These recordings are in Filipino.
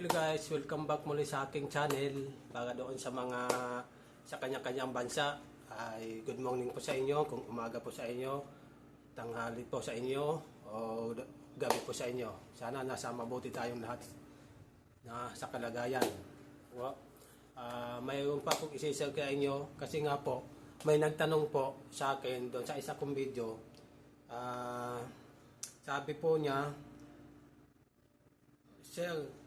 Hello guys, welcome back muli sa aking channel. Para doon sa mga sa kanya-kanyang bansa. Ay good morning po sa inyo kung umaga po sa inyo tanghali po sa inyo o gabi po sa inyo. Sana nasa mabuti tayong lahat na sa kalagayan. Wa- ah, mayroon pa pong isisir kay inyo kasi nga po may nagtanong po sa akin doon sa isa kong video. Ah, sabi po niya Sir,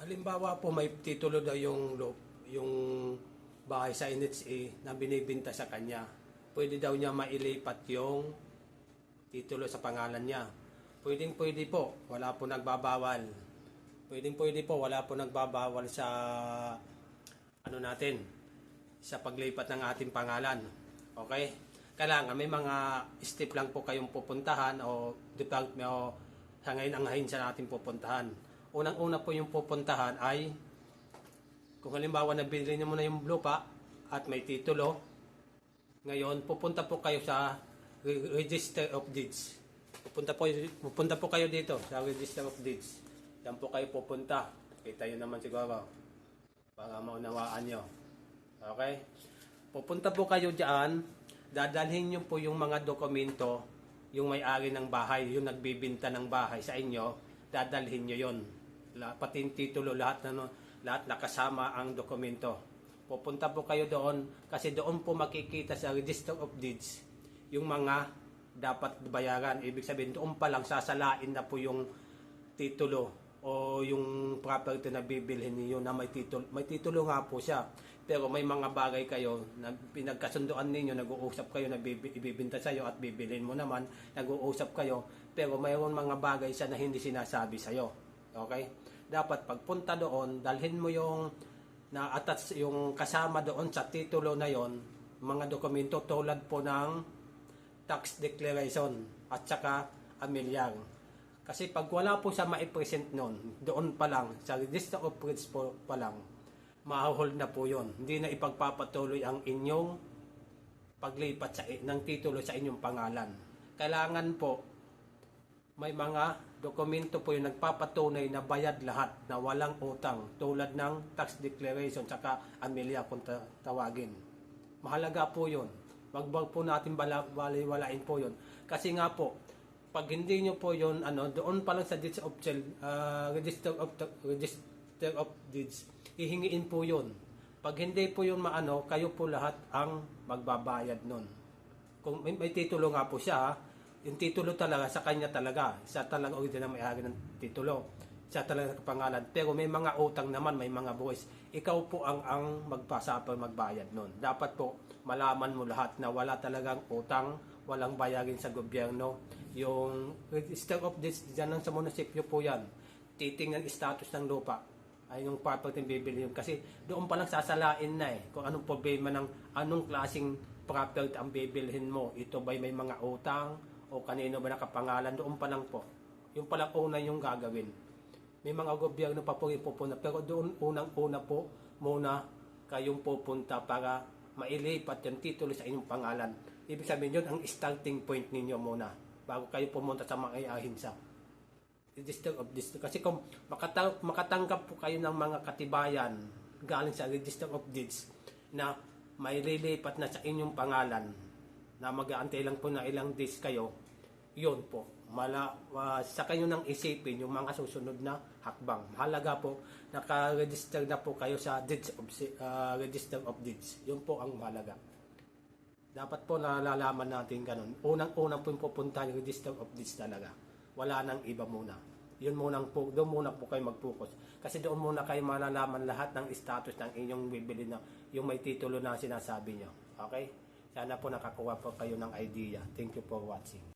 halimbawa po may titulo daw yung yung bahay sa NHA na binibinta sa kanya. Pwede daw niya mailipat yung titulo sa pangalan niya. Pwedeng pwede po, wala po nagbabawal. Pwedeng pwede po, wala po nagbabawal sa ano natin, sa paglipat ng ating pangalan. Okay? Kailangan may mga step lang po kayong pupuntahan o department o sa ngayon ang ahensya natin pupuntahan. Unang-una po yung pupuntahan ay kung halimbawa nabili niyo muna yung lupa at may titulo, ngayon pupunta po kayo sa Re- Register of Deeds. Pupunta po pupunta po kayo dito sa Register of Deeds. Yan po kayo pupunta. Kita niyo naman siguro para maunawaan nyo. Okay? Pupunta po kayo diyan, dadalhin nyo po yung mga dokumento, yung may-ari ng bahay, yung nagbibinta ng bahay sa inyo, dadalhin nyo yon. La, pati yung titulo, lahat na, no, lahat nakasama ang dokumento. Pupunta po kayo doon kasi doon po makikita sa Register of Deeds yung mga dapat bayaran. Ibig sabihin, doon pa lang sasalain na po yung titulo o yung property na bibilhin niyo na may titulo. May titulo nga po siya. Pero may mga bagay kayo na pinagkasunduan ninyo, nag-uusap kayo na bibi- ibibinta sa iyo at bibilhin mo naman, nag-uusap kayo, pero mayroon mga bagay siya na hindi sinasabi sa iyo. Okay? Dapat pagpunta doon, dalhin mo yung na-attach yung kasama doon sa titulo na yon, mga dokumento tulad po ng tax declaration at saka amilyar. Kasi pag wala po siya ma-present noon, doon pa lang, sa register of deeds po pa lang, mahahold na po yon. Hindi na ipagpapatuloy ang inyong paglipat sa, ng titulo sa inyong pangalan. Kailangan po, may mga dokumento po yung nagpapatunay na bayad lahat na walang utang tulad ng tax declaration saka amilyar kung ta- tawagin. Mahalaga po yun. Wag wag po natin baliwalain po yun. Kasi nga po, pag hindi nyo po yun, ano, doon pa lang sa deeds of sale, ah, register of register of deeds, hihingiin po yun. Pag hindi po yun maano, kayo po lahat ang magbabayad nun. Kung may, may titulo nga po siya, yung titulo talaga sa kanya talaga. Siya talaga original may-ari ng titulo. Siya talaga kapangalan. Pero may mga utang naman, may mga buwis. Ikaw po ang ang magpasapang magbayad nun. Dapat po malaman mo lahat na wala talagang utang, walang bayarin sa gobyerno. Yung register of this, dyan sa munisipyo po yan. Titingnan status ng lupa ay yung property bibili yun. Kasi doon pa lang sasalain na eh. Kung anong problema ng anong klaseng property ang bibilhin mo. Ito ba'y may mga utang o kanino ba nakapangalan? Doon pa lang po. Yung pa lang una yung gagawin. May mga gobyerno pa po ipupunta. Pero doon unang-una po muna kayong pupunta para mailipat yung titulo sa inyong pangalan. Ibig sabihin yun ang starting point ninyo muna bago kayo pumunta sa mga ahinsa register of deeds. Kasi kung makata- makatanggap po kayo ng mga katibayan galing sa register of deeds na may lilipat na sa inyong pangalan na mag-aantay lang po na ilang days kayo, yun po. Mala, uh, sa kayo nang isipin yung mga susunod na hakbang. Mahalaga po, naka-register na po kayo sa deeds of, ah, register of deeds. Yun po ang mahalaga. Dapat po nalalaman natin ganun. Unang-unang po yung pupunta yung register of deeds talaga. Wala nang iba muna. Yun muna po, doon muna po kayo mag-focus. Kasi doon muna kayo malalaman lahat ng status ng inyong bibili na yung may titulo na sinasabi nyo. Okay? Sana po nakakuha po kayo ng idea. Thank you for watching.